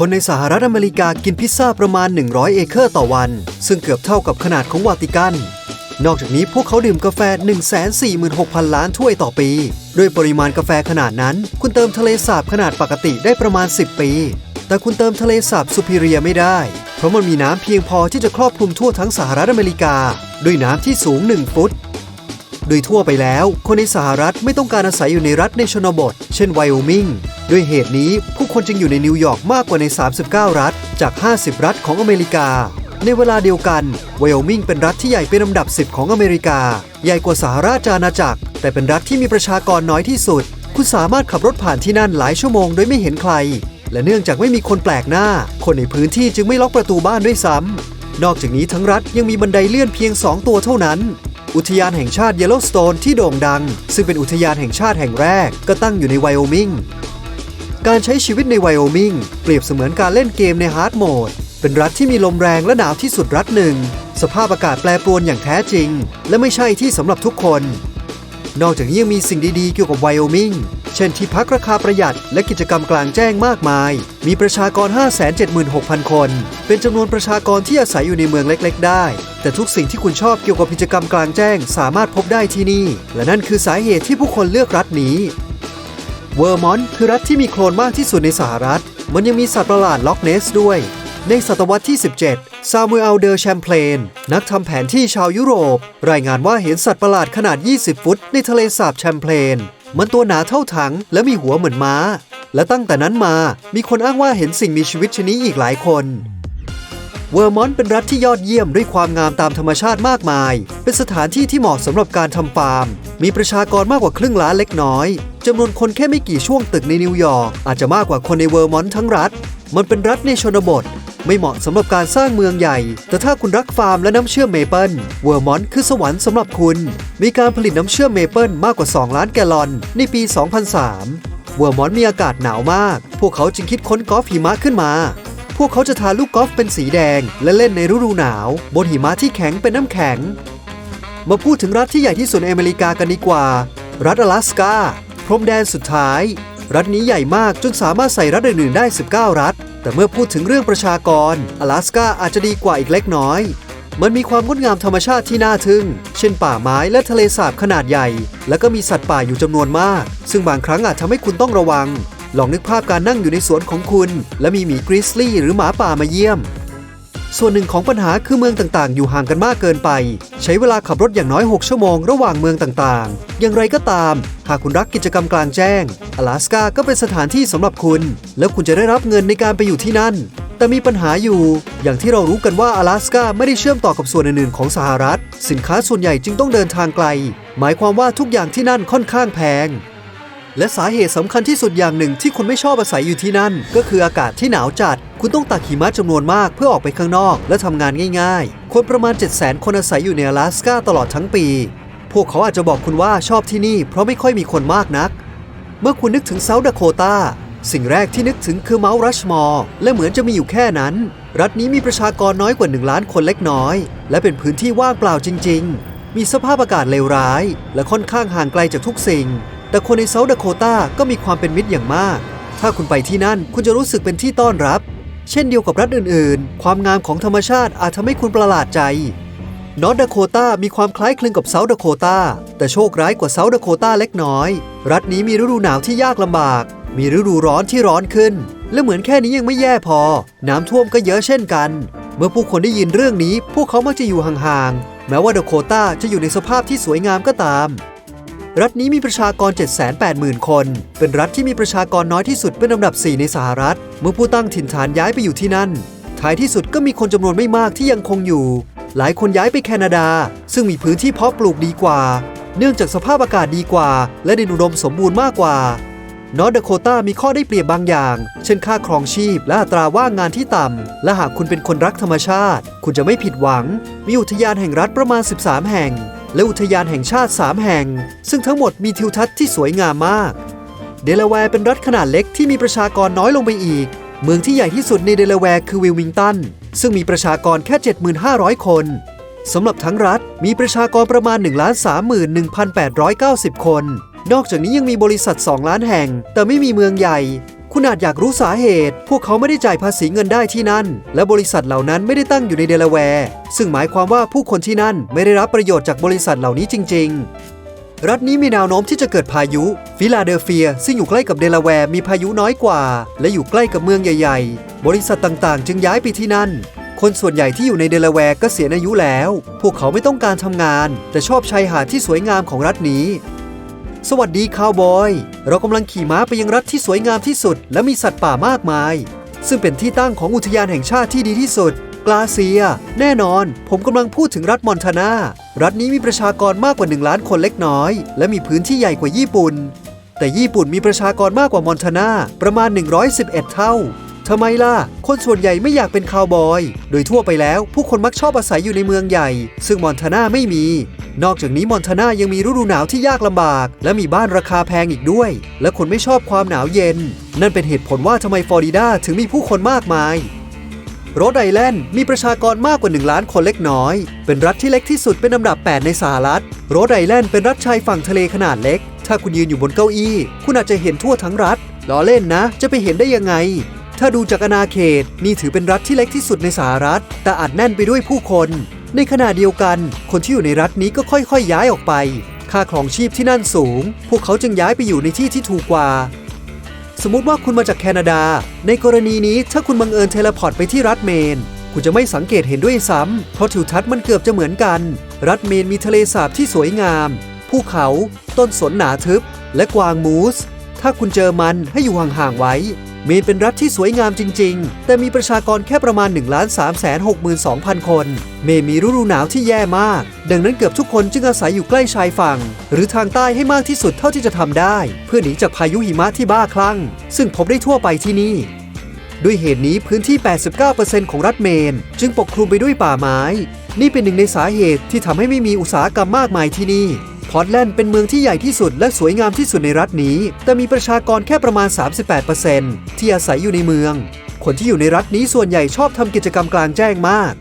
คนในสหรัฐอเมริกากินพิซซ่าประมาณ 100 เอเคอร์ต่อวัน ซึ่งเกือบเท่ากับขนาดของวาติกัน นอกจากนี้พวกเขาดื่มกาแฟ 146,000 ล้านถ้วยต่อปี ด้วยปริมาณกาแฟขนาดนั้น คุณเติมทะเลสาบขนาดปกติได้ประมาณ 10 ปี แต่คุณเติมทะเลสาบซูพิเรียไม่ได้ เพราะมันมีน้ำเพียงพอที่จะครอบคลุมทั่วทั้งสหรัฐอเมริกา ด้วยน้ำที่สูง 1 ฟุตโดยทั่วไปแล้ว คนในสหรัฐไม่ต้องการอาศัยอยู่ในรัฐในชนบท เช่นไวโอมิง ด้วยเหตุนี้ผู้คนจึงอยู่ในนิวยอร์กมากกว่าใน 39 รัฐ จาก 50 รัฐของอเมริกา ในเวลาเดียวกันไวโอมิงเป็นรัฐที่ใหญ่เป็นลำดับ 10 ของอเมริกา ใหญ่กว่าสหราชอาณาจักร แต่เป็นรัฐที่มีประชากรน้อยที่สุด คุณสามารถขับรถผ่านที่นั่นหลายชั่วโมงโดยไม่เห็นใคร และเนื่องจากไม่มีคนแปลกหน้า คนในพื้นที่จึงไม่ล็อกประตูบ้านด้วยซ้ำนอกจากนี้ทั้งรัฐยังมีบันไดเลื่อนเพียง 2 ตัวเท่านั้นอุทยานแห่งชาติเยลโลสโตนที่โด่งดัง ซึ่งเป็นอุทยานแห่งชาติแห่งแรกก็ตั้งอยู่ในไวโอมิง การใช้ชีวิตในไวโอมิงเปรียบเสมือนการเล่นเกมในฮาร์ดโหมด เป็นรัฐที่มีลมแรงและหนาวที่สุดรัฐหนึ่ง สภาพอากาศแปรปรวนอย่างแท้จริง และไม่ใช่ที่สำหรับทุกคน นอกจากนี้ยังมีสิ่งดีๆเกี่ยวกับไวโอมิง เช่นที่พักราคาประหยัดและกิจกรรมกลางแจ้งมากมาย มีประชากร 576,000 คน เป็นจำนวนประชากรที่อาศัยอยู่ในเมืองเล็ก ๆ ได้ แต่ทุกสิ่งที่คุณชอบเกี่ยวกับกิจกรรมกลางแจ้ง สามารถพบได้ที่นี่ และนั่นคือสาเหตุที่ผู้คนเลือกรัฐนี้ เวอร์มอนต์คือรัฐที่มีโคลนมากที่สุดในสหรัฐ มันยังมีสัตว์ประหลาดล็อกเนสด้วย ในศตวรรษที่ 17 ซามูเอล เดอร์แชมเพลน นักทำแผนที่ชาวยุโรป รายงานว่าเห็นสัตว์ประหลาดขนาด 20 ฟุต ในทะเลสาบแชมเพลน มันตัวหนาเท่าถัง และมีหัวเหมือนม้า และตั้งแต่นั้นมา มีคนอ้างว่าเห็นสิ่งมีชีวิตชนิดอีกหลายคนเวอร์มอนต์เป็นรัฐที่ยอดเยี่ยมด้วยความงามตามธรรมชาติมากมาย เป็นสถานที่ที่เหมาะสำหรับการทำฟาร์ม มีประชากรมากกว่าครึ่งล้านเล็กน้อย จำนวนคนแค่ไม่กี่ช่วงตึกในนิวยอร์กอาจจะมากกว่าคนในเวอร์มอนต์ทั้งรัฐ มันเป็นรัฐในชนบท ไม่เหมาะสำหรับการสร้างเมืองใหญ่ แต่ถ้าคุณรักฟาร์มและน้ำเชื่อมเมเปิลเวอร์มอนต์คือสวรรค์สำหรับคุณ มีการผลิตน้ำเชื่อมเมเปิลมากกว่า 2 ล้านแกลลอน ในปี 2003 เวอร์มอนต์มีอากาศหนาวมาก พวกเขาจึงคิดค้นกอล์ฟหิมะขึ้นมาพวกเขาจะทาลูกกอล์ฟเป็นสีแดง และเล่นในฤดูหนาว บนหิมะที่แข็งเป็นน้ำแข็ง มาพูดถึงรัฐที่ใหญ่ที่สุดในอเมริกากันดีกว่า รัฐอลาสกา พรมแดนสุดท้าย รัฐนี้ใหญ่มากจนสามารถใส่รัฐอื่นๆได้ 19 รัฐ แต่เมื่อพูดถึงเรื่องประชากรอลาสก้าอาจจะดีกว่าอีกเล็กน้อย มันมีความงดงามธรรมชาติที่น่าทึ่ง เช่นป่าไม้และทะเลสาบขนาดใหญ่ แล้วก็มีสัตว์ป่าอยู่จำนวนมาก ซึ่งบางครั้งอาจทำให้คุณต้องระวัง ลองนึกภาพการนั่งอยู่ในสวนของคุณ และมีหมีกริซลี่หรือหมาป่ามาเยี่ยม ส่วนหนึ่งของปัญหาคือเมืองต่างๆ อยู่ห่างกันมากเกินไป ใช้เวลาขับรถอย่างน้อย 6 ชั่วโมงระหว่างเมืองต่างๆ อย่างไรก็ตาม หากคุณรักกิจกรรมกลางแจ้งอลาสกาก็เป็นสถานที่สำหรับคุณ แล้วคุณจะได้รับเงินในการไปอยู่ที่นั่น แต่มีปัญหาอยู่ อย่างที่เรารู้กันว่าอลาสกาไม่ได้เชื่อมต่อกับส่วนอื่นๆของสหรัฐ สินค้าส่วนใหญ่จึงต้องเดินทางไกล หมายความว่าทุกอย่างที่นั่นค่อนข้างแพง และสาเหตุสำคัญที่สุดอย่างหนึ่งที่คุณไม่ชอบอาศัยอยู่ที่นั่น ก็คืออากาศที่หนาวจัด คุณต้องตักหิมะจำนวนมากเพื่อออกไปข้างนอก และทำงานง่ายๆ คนประมาณ 7 0 0 0 0 0 คนอาศัยอยู่ใน阿拉สกาตลอดทั้งปี พวกเขาอาจจะบอกคุณว่าชอบที่นี่ เพราะไม่ค่อยมีคนมากนัก เมื่อคุณนึกถึงเซาท์ดาโคตาสิ่งแรกที่นึกถึงคือเมาส์รัชมอร์และเหมือนจะมีอยู่แค่นั้น รัฐนี้มีประชากรน้อยกว่า 1 ล้านคนเล็กน้อย และเป็นพื้นที่ว่างเปล่าจริง ๆ มีสภาพอากาศเลวร้าย และค่อนข้างห่างไกลจากทุกสิ่ง แต่คนในเซาท์ดาโคตาก็มีความเป็นมิตรอย่างมาก ถ้าคุณไปที่นั่นคุณจะรู้สึกเป็นที่ต้อนรับ เช่นเดียวกับรัฐอื่นๆ ความงามของธรรมชาติอาจทำให้คุณประหลาดใจนอร์ดาโคตามีความคล้ายคลึงกับเซาท์ดาโคตาแต่โชคร้ายกว่าเซาท์ดาโคตาเล็กน้อย รัฐนี้มีฤดูหนาวที่ยากลำบาก มีฤดูร้อนที่ร้อนขึ้น และเหมือนแค่นี้ยังไม่แย่พอ น้ำท่วมก็เยอะเช่นกัน เมื่อผู้คนได้ยินเรื่องนี้ พวกเขามักจะอยู่ห่างๆ แม้ว่าดาโคตาจะอยู่ในสภาพที่สวยงามก็ตาม รัฐนี้มีประชากร 780,000 คน เป็นรัฐที่มีประชากรน้อยที่สุดเป็นอันดับ 4 ในสหรัฐ เมื่อผู้ตั้งถิ่นฐานย้ายไปอยู่ที่นั่น ท้ายที่สุดก็มีคนจำนวนไม่มากที่ยังคงอยู่ หลายคนย้ายไปแคนาดา ซึ่งมีพื้นที่เพาะปลูกดีกว่า เนื่องจากสภาพอากาศดีกว่า และดินอุดมสมบูรณ์มากกว่านอร์ดโคตามีข้อได้เปรียบบางอย่าง เช่นค่าครองชีพและอัตราว่างงานที่ต่ำ และหากคุณเป็นคนรักธรรมชาติ คุณจะไม่ผิดหวัง มีอุทยานแห่งรัฐประมาณ 13 แห่ง และอุทยานแห่งชาติ 3 แห่ง ซึ่งทั้งหมดมีทิวทัศน์ที่สวยงามมาก เดลาแวร์เป็นรัฐขนาดเล็กที่มีประชากรน้อยลงไปอีก เมืองที่ใหญ่ที่สุดในเดลาแวร์คือวิลมิงตัน ซึ่งมีประชากรแค่ 75,000 คนสำหรับทั้งรัฐมีประชากรประมาณ 1 31,890 คน นอกจากนี้ยังมีบริษัท 2 ล้านแห่ง แต่ไม่มีเมืองใหญ่ คุณอาจอยากรู้สาเหตุ พวกเขาไม่ได้จ่ายภาษีเงินได้ที่นั่น และบริษัทเหล่านั้นไม่ได้ตั้งอยู่ในเดลาแวร์ ซึ่งหมายความว่าผู้คนที่นั่นไม่ได้รับประโยชน์จากบริษัทเหล่านี้จริง ๆ รัฐนี้มีแนวโน้มที่จะเกิดพายุ ฟิลาเดลเฟีย ซึ่งอยู่ใกล้กับเดลาแวร์มีพายุน้อยกว่า และอยู่ใกล้กับเมืองใหญ่ ๆ บริษัทต่างๆ จึงย้ายไปที่นั่นคนส่วนใหญ่ที่อยู่ในเดลาแวร์ก็เสียอายุแล้ว พวกเขาไม่ต้องการทำงาน แต่ชอบชายหาดที่สวยงามของรัฐนี้ สวัสดีคาวบอย เรากำลังขี่ม้าไปยังรัฐที่สวยงามที่สุด และมีสัตว์ป่ามากมาย ซึ่งเป็นที่ตั้งของอุทยานแห่งชาติที่ดีที่สุด กลาเซีย แน่นอน ผมกำลังพูดถึงรัฐมอนทานา รัฐนี้มีประชากรมากกว่า 1 ล้านคนเล็กน้อย และมีพื้นที่ใหญ่กว่าญี่ปุ่น แต่ญี่ปุ่นมีประชากรมากกว่ามอนทานาประมาณ 111 เท่า ทำไมล่ะ คนส่วนใหญ่ไม่อยากเป็นคาวบอย โดยทั่วไปแล้ว ผู้คนมักชอบอาศัยอยู่ในเมืองใหญ่ ซึ่งมอนทานาไม่มี นอกจากนี้มอนทานายังมีฤดูหนาวที่ยากลำบาก และมีบ้านราคาแพงอีกด้วย และคนไม่ชอบความหนาวเย็น นั่นเป็นเหตุผลว่าทำไมฟลอริดาถึงมีผู้คนมากมายโรดไอแลนด์มีประชากรมากกว่า 1 ล้านคนเล็กน้อย เป็นรัฐที่เล็กที่สุดเป็นลำดับ 8 ในสหรัฐ โรดไอแลนด์เป็นรัฐชายฝั่งทะเลขนาดเล็ก ถ้าคุณยืนอยู่บนเก้าอี้ คุณอาจจะเห็นทั่วทั้งรัฐล้อเล่นนะ จะไปเห็นได้ยังไง ถ้าดูจากอาณาเขตนี่ถือเป็นรัฐที่เล็กที่สุดในสหรัฐ แต่อัดแน่นไปด้วยผู้คน ในขณะเดียวกัน คนที่อยู่ในรัฐนี้ก็ค่อยๆย้ายออกไป ค่าครองชีพที่นั่นสูง พวกเขาจึงย้ายไปอยู่ในที่ที่ถูกกว่า สมมุติว่าคุณมาจากแคนาดา ในกรณีนี้ถ้าคุณบังเอิญเทเลพอร์ตไปที่รัฐเมนคุณจะไม่สังเกตเห็นด้วยซ้ำเพราะทิวทัศน์มันเกือบจะเหมือนกัน รัฐเมนมีทะเลสาบที่สวยงาม ภูเขา ต้นสนหนาทึบ และกวางมูส ถ้าคุณเจอมันให้อยู่ห่างๆไว้ มนเป็นรัฐที่สวยงามจริง ๆ แต่มีประชากรแค่ประมาณ 1 3 6 2 0 0 0 คน เมนมีฤดูหนาวที่แย่มาก ดังนั้นเกือบทุกคนจึงอาศัยอยู่ใกล้ชายฝั่ง หรือทางใต้ให้มากที่สุดเท่าที่จะทำได้ เพื่อหนีจากพายุหิมะที่บ้าคลั่ง ซึ่งพบได้ทั่วไปที่นี่ด้วยเหตุนี้พื้นที่ 89%ของรัฐเมน จึงปกคลุมไปด้วยป่าไม้ นี่เป็นหนึ่งในสาเหตุที่ทำให้ไม่มีอุตสาหกรรมมากมายที่นี่ อร์ตแลนด์เป็นเมืองที่ใหญ่ที่สุดและสวยงามที่สุดในรัฐนี้ แต่มีประชากรแค่ประมาณ 38%ที่อาศัยอยู่ในเมือง คนที่อยู่ในรัฐนี้ส่วนใหญ่ชอบทำกิจกรรมกลางแจ้งมาก